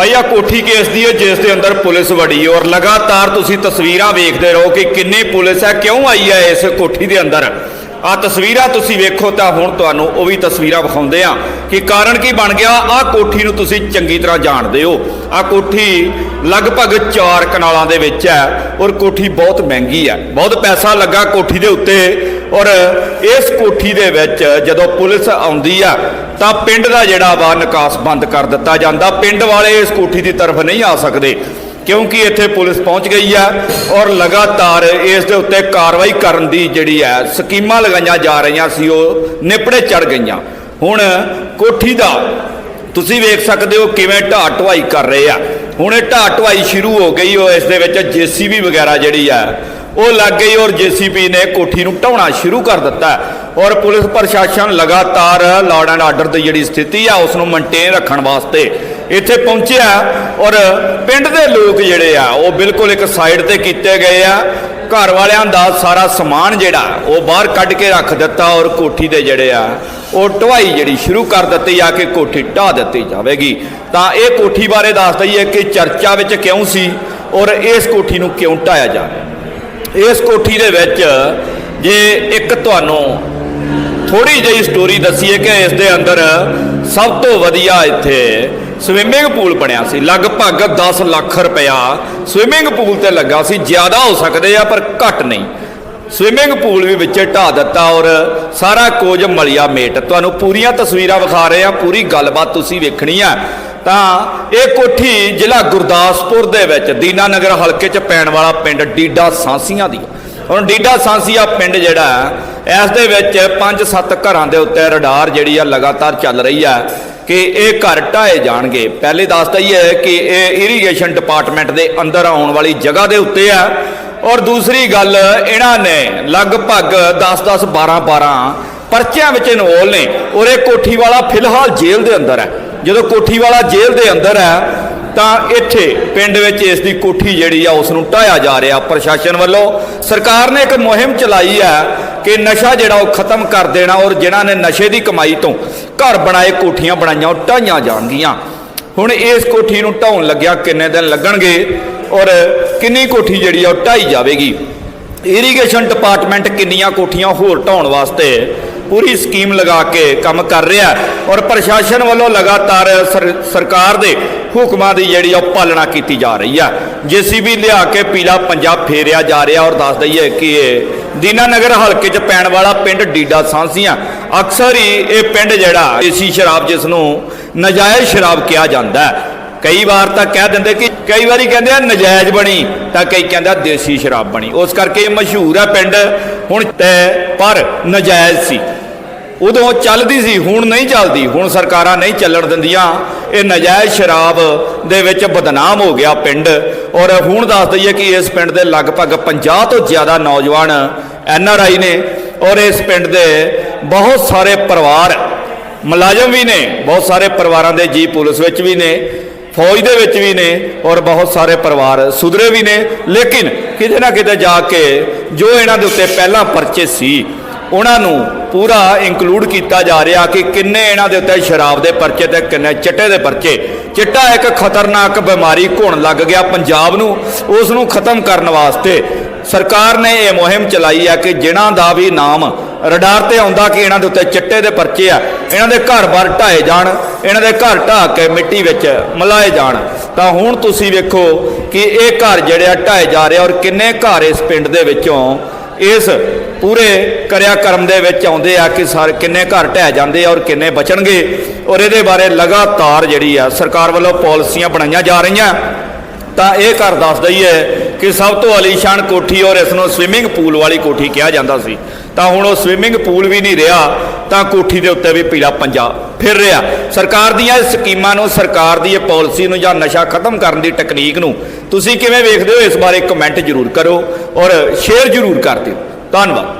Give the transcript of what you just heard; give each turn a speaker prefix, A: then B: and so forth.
A: ਭਾਈ ਆ ਕੋਠੀ ਕੇਸ ਦੀ ਹੈ, ਜਿਸ ਦੇ ਅੰਦਰ ਪੁਲਿਸ ਵੜੀ ਔਰ ਲਗਾਤਾਰ ਤੁਸੀਂ ਤਸਵੀਰਾਂ ਵੇਖਦੇ ਰਹੋ ਕਿ ਕਿੰਨੀ ਪੁਲਿਸ ਹੈ, ਕਿਉਂ ਆਈ ਹੈ ਇਸ ਕੋਠੀ ਦੇ ਅੰਦਰ? ਆ ਤਸਵੀਰਾਂ ਤੁਸੀਂ ਵੇਖੋ ਤਾਂ ਹੁਣ ਤੁਹਾਨੂੰ ਉਹ ਵੀ ਤਸਵੀਰਾਂ ਵਿਖਾਉਂਦੇ ਆ ਕਿ ਕਾਰਨ ਕੀ ਬਣ ਗਿਆ? ਆ ਕੋਠੀ ਨੂੰ ਤੁਸੀਂ ਚੰਗੀ ਤਰ੍ਹਾਂ ਜਾਣਦੇ ਹੋ। ਆ ਕੋਠੀ ਲਗਭਗ 4 ਕਨਾਲਾਂ ਦੇ ਵਿੱਚ ਹੈ ਔਰ ਕੋਠੀ ਬਹੁਤ ਮਹਿੰਗੀ ਹੈ। ਬਹੁਤ ਪੈਸਾ ਲੱਗਾ ਕੋਠੀ ਦੇ ਉੱਤੇ ਔਰ ਇਸ ਕੋਠੀ ਦੇ ਵਿੱਚ ਜਦੋਂ ਪੁਲਿਸ ਆਉਂਦੀ ਆ ਤਾਂ ਪਿੰਡ ਦਾ ਜਿਹੜਾ ਵਾ ਨਿਕਾਸ ਬੰਦ ਕਰ ਦਿੱਤਾ ਜਾਂਦਾ। ਪਿੰਡ ਵਾਲੇ ਇਸ ਕੋਠੀ ਦੀ ਤਰਫ ਨਹੀਂ ਆ ਸਕਦੇ, ਕਿਉਂਕਿ ਇੱਥੇ ਪੁਲਿਸ ਪਹੁੰਚ ਗਈ ਹੈ ਔਰ ਲਗਾਤਾਰ ਇਸ ਦੇ ਉੱਤੇ ਕਾਰਵਾਈ ਕਰਨ ਦੀ ਜਿਹੜੀ ਹੈ, ਸਕੀਮਾਂ ਲਗਾਈਆਂ ਜਾ ਰਹੀਆਂ ਸੀ, ਉਹ ਨਿਪੜੇ ਚੜ ਗਈਆਂ। ਹੁਣ ਕੋਠੀ ਦਾ ਤੁਸੀਂ ਵੇਖ ਸਕਦੇ ਹੋ ਕਿਵੇਂ ਢਾਹ ਢਵਾਈ ਕਰ ਰਹੇ ਆ। ਹੁਣ ਇਹ ਢਾਹ ਢਵਾਈ ਸ਼ੁਰੂ ਹੋ ਗਈ, ਉਹ ਇਸ ਦੇ ਵਿੱਚ ਜੀਸੀਬੀ ਵਗੈਰਾ ਜਿਹੜੀ ਆ ਉਹ ਲੱਗ ਗਈ ਔਰ ਜੀਸੀਬੀ ਨੇ ਕੋਠੀ ਨੂੰ ਢਾਉਣਾ ਸ਼ੁਰੂ ਕਰ ਦਿੱਤਾ ਔਰ ਪੁਲਿਸ ਪ੍ਰਸ਼ਾਸਨ ਲਗਾਤਾਰ ਲਾਅ ਐਂਡ ਆਰਡਰ ਦੀ ਜਿਹੜੀ ਸਥਿਤੀ ਆ ਉਸ ਨੂੰ ਮੇਨਟੇਨ ਰੱਖਣ ਵਾਸਤੇ ਇੱਥੇ ਪਹੁੰਚਿਆ ਔਰ ਪਿੰਡ ਦੇ ਲੋਕ ਜਿਹੜੇ ਆ, ਉਹ ਬਿਲਕੁਲ ਇੱਕ ਸਾਈਡ ਤੇ ਕੀਤੇ ਗਏ ਆ। ਘਰ ਵਾਲਿਆਂ ਦਾ ਸਾਰਾ ਸਮਾਨ ਜਿਹੜਾ, ਉਹ ਬਾਹਰ ਕੱਢ ਕੇ ਰੱਖ ਦਿੱਤਾ ਔਰ ਕੋਠੀ ਦੇ ਜਿਹੜੇ ਆ, ਉਹ ਢਵਾਈ ਜਿਹੜੀ ਸ਼ੁਰੂ ਕਰ ਦਿੱਤੀ ਆ ਕਿ ਕੋਠੀ ਢਾਹ ਦਿੱਤੀ ਜਾਵੇਗੀ। ਤਾਂ ਇਹ ਕੋਠੀ ਬਾਰੇ ਦੱਸ ਦਈਏ ਕਿ ਚਰਚਾ ਵਿੱਚ ਕਿਉਂ ਸੀ ਔਰ ਇਸ ਕੋਠੀ ਨੂੰ ਕਿਉਂ ਢਾਇਆ ਜਾ ਰਿਹਾ ਇਸ ਕੋਠੀ ਦੇ ਵਿੱਚ ਜੇ ਇੱਕ ਤੁਹਾਨੂੰ ਥੋੜੀ ਜਿਹੀ ਸਟੋਰੀ ਦੱਸੀਏ ਕਿ ਇਸ ਦੇ ਅੰਦਰ ਸਭ ਤੋਂ ਵਧੀਆ ਇੱਥੇ ਸਵਿਮਿੰਗ ਪੂਲ ਬਣਿਆ ਸੀ। ਲਗਭਗ 10 ਲੱਖ ਰੁਪਇਆ ਸਵਿਮਿੰਗ ਪੂਲ ਤੇ ਲੱਗਾ ਸੀ। ਜ਼ਿਆਦਾ ਹੋ ਸਕਦੇ ਆ, ਪਰ ਘੱਟ ਨਹੀਂ। ਸਵਿਮਿੰਗ ਪੂਲ ਵੀ ਵਿੱਚ ਢਾ ਦਿੱਤਾ ਔਰ ਸਾਰਾ ਕੁਝ ਮਲਿਆ ਮੇਟ। ਤੁਹਾਨੂੰ ਪੂਰੀਆਂ ਤਸਵੀਰਾਂ ਵਿਖਾ ਰਹੇ ਆ ਪੂਰੀ ਗੱਲਬਾਤ ਤੁਸੀਂ ਵੇਖਣੀ ਆ। ਤਾਂ ਇਹ ਕੋਠੀ ਜ਼ਿਲ੍ਹਾ ਗੁਰਦਾਸਪੁਰ ਦੇ ਵਿੱਚ ਦੀਨਾ ਨਗਰ ਹਲਕੇ 'ਚ ਪੈਣ ਵਾਲਾ ਪਿੰਡ ਡੀਡਾ ਸਾਂਸੀਆਂ ਦੀ ਹੁਣ ਡੀਡਾ ਸਾਂਸੀਆ ਪਿੰਡ ਜਿਹੜਾ ਇਸ ਦੇ ਵਿੱਚ 5-7 ਘਰਾਂ ਦੇ ਉੱਤੇ ਰਡਾਰ ਜਿਹੜੀ ਆ ਲਗਾਤਾਰ ਚੱਲ ਰਹੀ ਆ ਕਿ ਇਹ ਘਰ ਢਾਏ ਜਾਣਗੇ। ਪਹਿਲੇ ਦੱਸਦਾ ਹੀ ਹੈ ਕਿ ਇਹ ਇਰੀਗੇਸ਼ਨ ਡਿਪਾਰਟਮੈਂਟ ਦੇ ਅੰਦਰ ਆਉਣ ਵਾਲੀ ਜਗ੍ਹਾ ਦੇ ਉੱਤੇ ਆ। ਔਰ ਦੂਸਰੀ ਗੱਲ, ਇਹਨਾਂ ਨੇ ਲਗਭਗ 10-10 12-12 ਪਰਚਿਆਂ ਵਿੱਚ ਇਨਵੋਲ ਨੇ ਔਰ ਇਹ ਕੋਠੀ ਵਾਲਾ ਫਿਲਹਾਲ ਜੇਲ੍ਹ ਦੇ ਅੰਦਰ ਹੈ। ਜਦੋਂ ਕੋਠੀ ਵਾਲਾ ਜੇਲ੍ਹ ਦੇ ਅੰਦਰ ਹੈ, ਤਾਂ ਇੱਥੇ ਪਿੰਡ ਵਿੱਚ ਇਸ ਦੀ ਕੋਠੀ ਜਿਹੜੀ ਆ, ਉਸ ਨੂੰ ਢਾਇਆ ਜਾ ਰਿਹਾ ਪ੍ਰਸ਼ਾਸਨ ਵੱਲੋਂ। ਸਰਕਾਰ ਨੇ ਇੱਕ ਮੁਹਿੰਮ ਚਲਾਈ ਹੈ ਕਿ ਨਸ਼ਾ ਜਿਹੜਾ ਉਹ ਖਤਮ ਕਰ ਦੇਣਾ ਔਰ ਜਿਨ੍ਹਾਂ ਨੇ ਨਸ਼ੇ ਦੀ ਕਮਾਈ ਤੋਂ ਘਰ ਬਣਾਏ ਕੋਠੀਆਂ ਬਣਾਈਆਂ, ਉਹ ਢਾਈਆਂ ਜਾਣਗੀਆਂ। ਹੁਣ ਇਸ ਕੋਠੀ ਨੂੰ ਢਾਉਣ ਲੱਗਿਆ ਕਿੰਨੇ ਦਿਨ ਲੱਗਣਗੇ ਔਰ ਕਿੰਨੀ ਕੋਠੀ ਜਿਹੜੀ ਆ, ਉਹ ਢਾਈ ਜਾਵੇਗੀ। ਇਰੀਗੇਸ਼ਨ ਡਿਪਾਰਟਮੈਂਟ ਕਿੰਨੀਆਂ ਕੋਠੀਆਂ ਹੋਰ ਢਾਉਣ ਵਾਸਤੇ ਪੂਰੀ ਸਕੀਮ ਲਗਾ ਕੇ ਕੰਮ ਕਰ ਰਿਹਾ ਔਰ ਪ੍ਰਸ਼ਾਸਨ ਵੱਲੋਂ ਲਗਾਤਾਰ ਸਰ- ਸਰਕਾਰ ਦੇ ਹੁਕਮਾਂ ਦੀ ਜਿਹੜੀ ਉਹ ਪਾਲਣਾ ਕੀਤੀ ਜਾ ਰਹੀ ਹੈ ਜੀਸੀਬੀ ਲਿਆ ਕੇ ਪੀਲਾ ਪੰਜਾਬ ਫੇਰਿਆ ਜਾ ਰਿਹਾ ਔਰ ਦੱਸ ਦਈਏ ਕਿ ਇਹ ਦੀਨਾਨਗਰ ਹਲਕੇ 'ਚ ਪੈਣ ਵਾਲਾ ਪਿੰਡ ਡੀਡਾ ਸਾਂਸੀਆਂ, ਅਕਸਰ ਹੀ ਇਹ ਪਿੰਡ ਜਿਹੜਾ ਦੇਸੀ ਸ਼ਰਾਬ ਜਿਸ ਨੂੰ ਨਜਾਇਜ਼ ਸ਼ਰਾਬ ਕਿਹਾ ਜਾਂਦਾ ਹੈ। ਕਈ ਵਾਰ ਤਾਂ ਕਹਿ ਦਿੰਦੇ ਕਿ ਕਈ ਵਾਰੀ ਕਹਿੰਦੇ ਆ ਨਜਾਇਜ਼ ਬਣੀ, ਤਾਂ ਕਈ ਕਹਿੰਦਾ ਦੇਸੀ ਸ਼ਰਾਬ ਬਣੀ। ਉਸ ਕਰਕੇ ਇਹ ਮਸ਼ਹੂਰ ਆ ਪਿੰਡ, ਹੁਣ ਤੇ ਪਰ ਨਜਾਇਜ਼ ਸੀ। ਉਦੋਂ ਚੱਲਦੀ ਸੀ, ਹੁਣ ਨਹੀਂ ਚੱਲਦੀ। ਹੁਣ ਸਰਕਾਰਾਂ ਨਹੀਂ ਚੱਲਣ ਦਿੰਦੀਆਂ। ਇਹ ਨਜਾਇਜ਼ ਸ਼ਰਾਬ ਦੇ ਵਿੱਚ ਬਦਨਾਮ ਹੋ ਗਿਆ ਪਿੰਡ। ਔਰ ਹੁਣ ਦੱਸ ਦਈਏ ਕਿ ਇਸ ਪਿੰਡ ਦੇ ਲਗਭਗ 50 ਤੋਂ ਜ਼ਿਆਦਾ ਨੌਜਵਾਨ ਐਨ ਆਰ ਆਈ ਨੇ ਔਰ ਇਸ ਪਿੰਡ ਦੇ ਬਹੁਤ ਸਾਰੇ ਪਰਿਵਾਰ, ਮੁਲਾਜ਼ਮ ਵੀ ਨੇ, ਬਹੁਤ ਸਾਰੇ ਪਰਿਵਾਰਾਂ ਦੇ ਜੀ ਪੁਲਿਸ ਵਿੱਚ ਵੀ ਨੇ, ਫੌਜ ਦੇ ਵਿੱਚ ਵੀ ਨੇ ਔਰ ਬਹੁਤ ਸਾਰੇ ਪਰਿਵਾਰ ਸੁਧਰੇ ਵੀ ਨੇ। ਲੇਕਿਨ ਕਿਤੇ ਨਾ ਕਿਤੇ ਜਾ ਕੇ ਜੋ ਇਹਨਾਂ ਦੇ ਉੱਤੇ ਪਹਿਲਾਂ ਪਰਚੇ ਸੀ, ਉਹਨਾਂ ਨੂੰ ਪੂਰਾ ਇਨਕਲੂਡ ਕੀਤਾ ਜਾ ਰਿਹਾ ਕਿ ਕਿੰਨੇ ਇਹਨਾਂ ਦੇ ਉੱਤੇ ਸ਼ਰਾਬ ਦੇ ਪਰਚੇ ਤੇ ਕਿੰਨੇ ਚਿੱਟੇ ਦੇ ਪਰਚੇ। ਚਿੱਟਾ ਇੱਕ ਖਤਰਨਾਕ ਬਿਮਾਰੀ ਘੁਣ ਲੱਗ ਗਿਆ ਪੰਜਾਬ ਨੂੰ। ਉਸ ਨੂੰ ਖਤਮ ਕਰਨ ਵਾਸਤੇ ਸਰਕਾਰ ਨੇ ਇਹ ਮੁਹਿੰਮ ਚਲਾਈ ਹੈ ਕਿ ਜਿਨ੍ਹਾਂ ਦਾ ਵੀ ਨਾਮ ਰਡਾਰ ਤੇ ਆਉਂਦਾ ਕਿ ਇਹਨਾਂ ਦੇ ਉੱਤੇ ਚਿੱਟੇ ਦੇ ਪਰਚੇ ਆ, ਇਹਨਾਂ ਦੇ ਘਰ-ਬਾਰ ਢਾਏ ਜਾਣ, ਇਹਨਾਂ ਦੇ ਘਰ ਢਾਹ ਕੇ ਮਿੱਟੀ ਵਿੱਚ ਮਿਲਾਏ ਜਾਣ। ਤਾਂ ਹੁਣ ਤੁਸੀਂ ਵੇਖੋ ਕਿ ਇਹ ਘਰ ਜਿਹੜੇ ਆ ਢਾਏ ਜਾ ਰਹੇ ਆ ਔਰ ਕਿੰਨੇ ਘਰ ਇਸ ਪਿੰਡ ਦੇ ਵਿੱਚੋਂ ਇਸ ਪੂਰੇ ਕਰਿਆ ਕਰਮ ਦੇ ਵਿੱਚ ਆਉਂਦੇ ਆ ਕਿ ਸਾਰੇ ਕਿੰਨੇ ਘਰ ਢਹਿ ਜਾਂਦੇ ਆ ਔਰ ਕਿੰਨੇ ਬਚਣਗੇ। ਔਰ ਇਹਦੇ ਬਾਰੇ ਲਗਾਤਾਰ ਜਿਹੜੀ ਆ ਸਰਕਾਰ ਵੱਲੋਂ ਪਾਲਿਸੀਆਂ ਬਣਾਈਆਂ ਜਾ ਰਹੀਆਂ। ਤਾਂ ਇਹ ਘਰ ਦੱਸ ਦਈਏ ਕਿ ਸਭ ਤੋਂ ਅਲੀਸ਼ਾਨ ਕੋਠੀ ਔਰ ਇਸ ਨੂੰ ਸਵਿਮਿੰਗ ਪੂਲ ਵਾਲੀ ਕੋਠੀ ਕਿਹਾ ਜਾਂਦਾ ਸੀ। ਤਾਂ ਹੁਣ ਉਹ ਸਵਿਮਿੰਗ ਪੂਲ ਵੀ ਨਹੀਂ ਰਿਹਾ, ਤਾਂ ਕੋਠੀ ਦੇ ਉੱਤੇ ਵੀ ਪੀਲਾ ਪੰਜਾ ਫਿਰ ਰਿਹਾ। ਸਰਕਾਰ ਦੀਆਂ ਇਹ ਸਕੀਮਾਂ ਨੂੰ, ਸਰਕਾਰ ਦੀ ਇਹ ਪਾਲਿਸੀ ਨੂੰ ਜਾਂ ਨਸ਼ਾ ਖਤਮ ਕਰਨ ਦੀ ਟੈਕਨੀਕ ਨੂੰ ਤੁਸੀਂ ਕਿਵੇਂ ਵੇਖਦੇ ਹੋ? ਇਸ ਬਾਰੇ ਕਮੈਂਟ ਜ਼ਰੂਰ ਕਰੋ ਔਰ ਸ਼ੇਅਰ ਜ਼ਰੂਰ ਕਰ ਦਿਓ। ਧੰਨਵਾਦ।